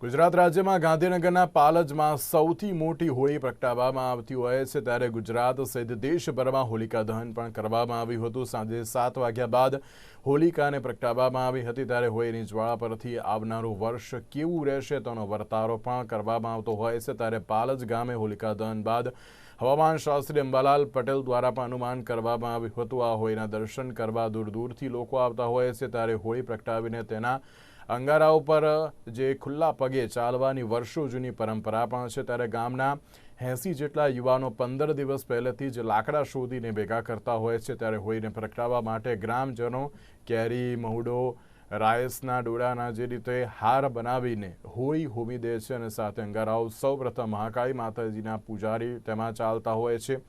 ગુજરાત રાજ્યમાં ગાંધીનગરના પાલજમાં સૌથી મોટી હોળી પ્રગટાવવામાં આવતી હોય છે. ત્યારે ગુજરાત સહિત દેશભરમાં હોલિકા દહન પણ કરવામાં આવ્યું હતું. સાંજે સાત વાગ્યા બાદ હોલિકાને પ્રગટાવવામાં આવી હતી. ત્યારે હોળીની જ્વાળા પરથી આવનારું વર્ષ કેવું રહેશે તેનો વર્તારો પણ કરવામાં આવતો હોય છે. ત્યારે પાલજ ગામે હોલિકા દહન બાદ હવામાન શાસ્ત્રી અંબાલાલ પટેલ દ્વારા પણ અનુમાન કરવામાં આવ્યું હતું. આ હોળીના દર્શન કરવા દૂર દૂરથી લોકો આવતા હોય છે. ત્યારે હોળી પ્રગટાવીને તેના અંગારા ઉપર જે ખુલ્લા પગે ચાલવાની વર્ષો જૂની પરંપરા પણ છે, ત્યારે ગામના એંસી જેટલા યુવાનો પંદર દિવસ પહેલેથી જ લાકડા શોધીને ભેગા કરતા હોય છે, ત્યારે હોઈને પ્રગટાવવા માટે ગ્રામજનો કેરી, મહુડો રાયસના ડોળાના જે રીતે હાર બનાવીને હોઈ હોમી દે છે અને સાથે અંગારાઓ સૌપ્રથમ મહાકાળી માતાજીના પૂજારી તેમાં ચાલતા હોય છે.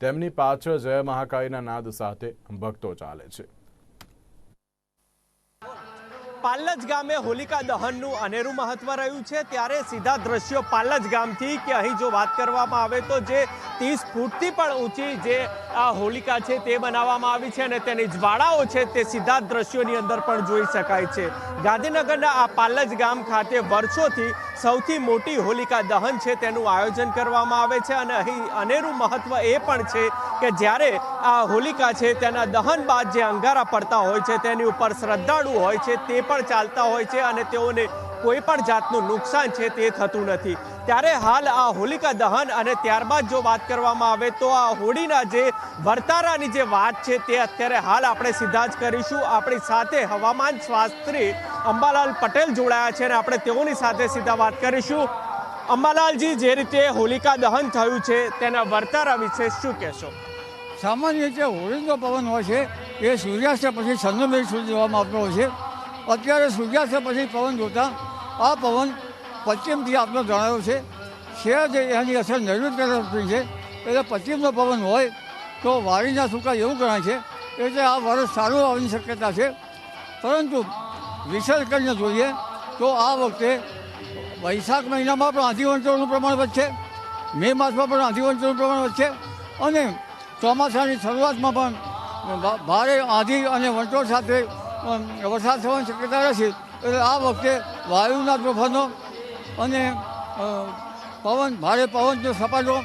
તેમની પાછળ જય મહાકાળીના નાદ સાથે ભક્તો ચાલે છે. પાલજ ગામે હોલિકા દહનનું અનેરું મહત્વ રહ્યું છે, ત્યારે સીધા દ્રશ્યો પાલજ ગામથી કે અહીં જો વાત કરવામાં આવે તો જે ત્રીસ ફૂટથી પણ ઊંચી જે આ હોલિકા છે તે બનાવવામાં આવી છે અને તેની જ્વાળાઓ છે તે સીધા દ્રશ્યોની અંદર પણ જોઈ શકાય છે. ગાંધીનગરના આ પાલજ ગામ ખાતે વર્ષોથી સૌથી મોટી હોલિકા દહન છે તેનું આયોજન કરવામાં આવે છે અને અહીં અનેરું મહત્વ એ પણ છે કે જ્યારે આ હોલિકા છે તેના દહન બાદ જે અંગારા પડતા હોય છે તેની ઉપર શ્રદ્ધાળુ હોય છે તે પણ ચાલતા હોય છે અને તેઓને કોઈ પણ જાતનું નુકસાન છે તે થતું નથી. ત્યારે હાલ આ હોલિકા દહન અને ત્યારબાદ જો વાત કરવામાં આવે તો આ હોળીના જે વર્તારાની જે વાત છે તે અત્યારે હાલ આપણે સીધા જ કરીશું. આપણી સાથે હવામાન શાસ્ત્રી અંબાલાલ પટેલ જોડાયા છે અને આપણે તેઓની સાથે સીધા વાત કરીશું. અંબાલાલજી, જે રીતે હોલિકા દહન થયું છે તેના વર્તારા વિશે શું કહેશો? સામાન્ય રીતે હોળીનો પવન હોય છે, એ સૂર્યાસ્ત પછી છન્નું મિનિટ સુધી જોવામાં આવતો હોય છે. અત્યારે સૂર્યાસ્ત પછી પવન જોતાં આ પવન પશ્ચિમથી આપનો જણાયો છે. છે જે એની અસર નૈઋત્ય તરફથી છે, એટલે પશ્ચિમનો પવન હોય તો વાડીના સૂકા એવું ગણાય છે એટલે આ વરસ સારું આવવાની શક્યતા છે. પરંતુ વિસર્ગ કરીને જોઈએ તો આ વખતે વૈશાખ મહિનામાં પણ આંધી પ્રમાણ વધશે, મે માસમાં પણ આંધી પ્રમાણ વધશે અને ચોમાસાની શરૂઆતમાં પણ ભારે આંધી અને વંટોળ સાથે વરસાદ થવાની શક્યતા રહેશે. એટલે આ વખતે વાયુના તોફાનો અને પવન, ભારે પવનનો સપાટો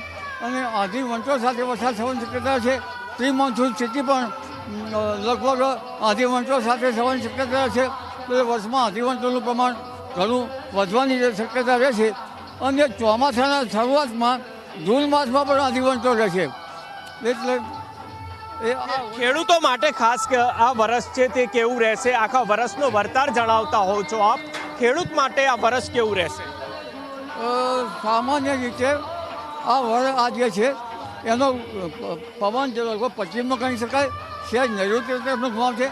અને આધી વંટોળ સાથે વરસાદ થવાની શક્યતા છે. પ્રી મોન્સૂન સ્થિતિ પણ લગભગ આધી વંટોળ સાથે થવાની શક્યતા છે. એટલે વર્ષમાં આધી વંટોળનું પ્રમાણ ઘણું વધવાની શક્યતા રહેશે. અને ચોમાસાના શરૂઆતમાં જૂન માસમાં પણ આધી વંટોળ રહેશે. એટલે ખેડૂતો માટે ખાસ આ વરસ છે તે કેવું રહેશે? આખા વરસનો વરતાર જણાવતા હોવ છો આપ. ખેડૂત માટે આ વરસ કેવું રહેશે? સામાન્ય રીતે આ વર આ જે છે, એનો પવન જે લોકો પશ્ચિમનો ગણી શકાય છે નૈઋત્ય તરફનો ભાવ છે.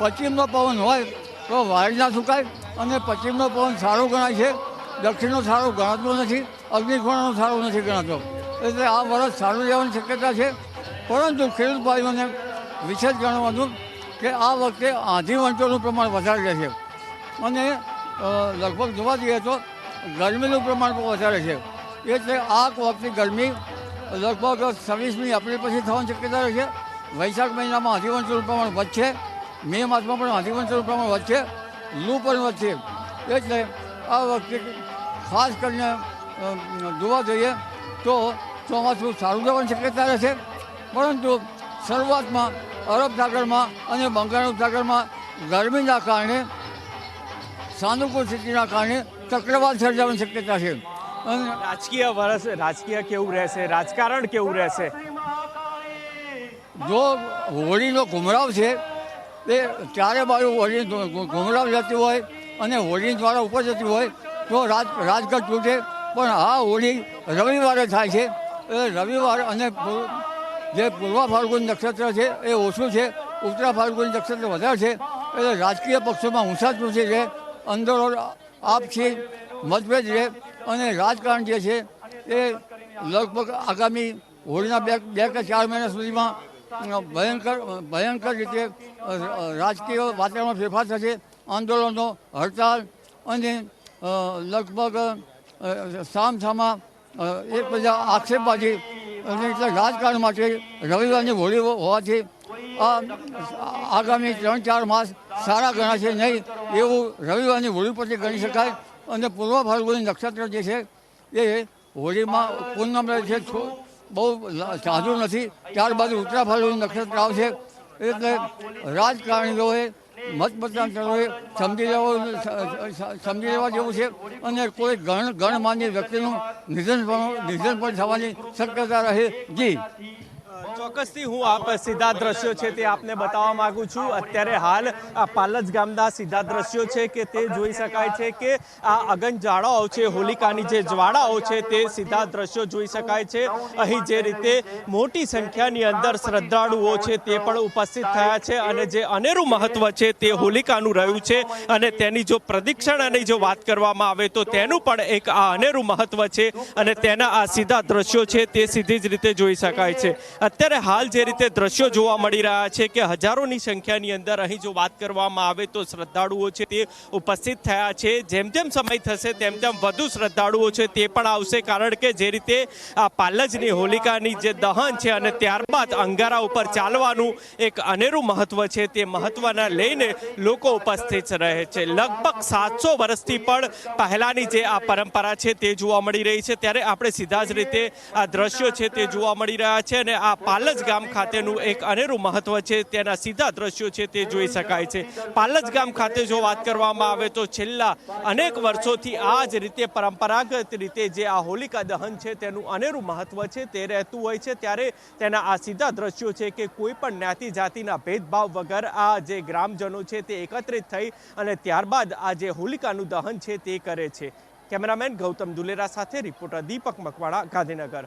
પશ્ચિમનો પવન હોય તો વાયર ના સુકાય અને પશ્ચિમનો પવન સારો ગણાય છે. દક્ષિણનો સારો ગણાતો નથી, અગ્નિકોણનો સારો નથી ગણાતો. એટલે આ વરસ સારું રહેવાની શક્યતા છે. પરંતુ ખેડૂત ભાઈઓને વિશેષ ગણવાનું કે આ વખતે આંધી વંટોળનું પ્રમાણ વધારે રહેશે. અને લગભગ જોવા જઈએ તો ગરમીનું પ્રમાણ પણ વધારે છે. એટલે આ વખતે ગરમી, લગભગ છવ્વીસમી એપ્રિલ પછી થવાની શક્યતા રહેશે વૈશાખ મહિનામાં અધિવંશનું પ્રમાણ વધશે, મે માસમાં પણ અધિવંશનું પ્રમાણ વધશે, લૂ પણ વધશે. એટલે આ વખતે ખાસ કરીને જોવા જઈએ તો ચોમાસું સારું જવાની શક્યતા રહેશે પરંતુ શરૂઆતમાં અરબ સાગરમાં અને બંગાળ સાગરમાં ગરમીના કારણે સાનુકૂળ સ્થિતિના કારણે ચક્રવાત સર્જાવાની શક્યતા છે. અને રાજકીય વરસ રાજકીય કેવું રહેશે? રાજકારણ કેવું રહેશે? જો હોળીનો ઘુમરાવ છે તે ચારે બાજુ હોળી ઘુમરાવ જતી હોય અને હોળી દ્વારા ઉપર જતી હોય તો રાજ રાજગઢ તૂટે. પણ આ હોળી રવિવારે થાય છે. એ રવિવાર અને જે પૂર્વ ફાલ્ગુન નક્ષત્ર છે એ ઓછું છે. ઉત્તરા ફાલ્ગુન નક્ષત્ર વધારે છે. એટલે રાજકીય પક્ષોમાં ઊંચાચૂંચી છે. અંદરો આપસી મતભેદ રહે અને રાજકારણ જે છે એ લગભગ આગામી હોળીના બે બે કે ચાર મહિના સુધીમાં ભયંકર ભયંકર રીતે રાજકીય વાતાવરણમાં ફેરફાર થશે આંદોલનો હડતાલ અને લગભગ સામસામા એકબીજા આક્ષેપબાજી અને એટલે રાજકારણ માટે રવિવારની હોળી હોવાથી આ, આગામી ત્રણ ચાર માસ સારા ગણાશે નહીં, એવું રવિવારની હોળી પરથી ગણી શકાય. અને પૂર્વ ફાલ્ગુની નક્ષત્ર જે છે, એ હોળીમાં પૂનમ છે બહુ સાધુ નથી. ત્યારબાદ ઉત્તરા ફાલ્ગુની નક્ષત્ર આવશે. એટલે રાજકારણીઓએ મતમતાંતરોએ સમજી લેવા સમજી લેવા જેવું છે. અને કોઈ ગણ ગણમાન્ય વ્યક્તિનું નિધન પણ નિધન પણ થવાની શક્યતા રહે. જી. ચોક્કસથી હું આપ સીધા દ્રશ્યો છે તે આપને બતાવવા માંગુ છું. અત્યારે હાલ, આ પાલજ ગામના સીધા દ્રશ્યો છે કે તે જોઈ શકાય છે કે આ અગન જ્વાળાઓ છે, હોલિકાની જે જ્વાળાઓ છે તે સીધા દ્રશ્યો જોઈ શકાય છે. અહીં જે રીતે મોટી સંખ્યાની અંદર શ્રદ્ધાળુઓ છે તે પણ ઉપસ્થિત થયા છે અને જે અનેરું મહત્વ છે તે હોલિકાનું રહ્યું છે અને તેની જો પ્રદિક્ષણાની જો વાત કરવામાં આવે તો તેનું પણ એક આ અનેરું મહત્વ છે અને તેના આ સીધા દ્રશ્યો છે તે સીધી જ રીતે જોઈ શકાય છે. અત્યારે હાલ જે રીતે દ્રશ્યો જોવા મળી રહ્યા છે કે હજારોની સંખ્યાની અંદર અહીં જો વાત કરવામાં આવે તો શ્રદ્ધાળુઓ છે તે ઉપસ્થિત થયા છે. જેમ જેમ સમય થશે, તેમ તેમ વધુ શ્રદ્ધાળુઓ છે તે પણ આવશે કારણ કે જે રીતે આ પાલજની હોલિકાની જે દહન છે અને ત્યારબાદ અંગારા ઉપર ચાલવાનું એક અનેરું મહત્વ છે તે મહત્વના લઈને લોકો ઉપસ્થિત રહે છે. લગભગ સાતસો વર્ષથી પણ પહેલાંની જે આ પરંપરા છે તે જોવા મળી રહી છે. ત્યારે આપણે સીધા જ રીતે આ દ્રશ્યો છે તે જોવા મળી રહ્યા છે અને આ પાલજ ગામ ખાતેનું એક અનેરું મહત્વ છે. તેના સીધા દ્રશ્યો છે તે જોઈ શકાય છે. પાલજ ગામ ખાતે જો વાત કરવામાં આવે તો છેલ્લા અનેક વર્ષોથી આ જ રીતે પરંપરાગત રીતે જે આ હોલિકા દહન છે તેનું અનેરું મહત્વ છે તે રહેતું હોય છે. ત્યારે તેના આ સીધા દ્રશ્યો છે કે કોઈ પણ જ્ઞાતિ જાતિના ભેદભાવ વગર આ જે ગ્રામજનો છે તે એકત્રિત થઈ અને ત્યારબાદ આ જે હોલિકાનું દહન છે તે કરે છે. કેમેરામેન ગૌતમ દુલેરા સાથે રિપોર્ટર દીપક મકવાણા ગાંધીનગર.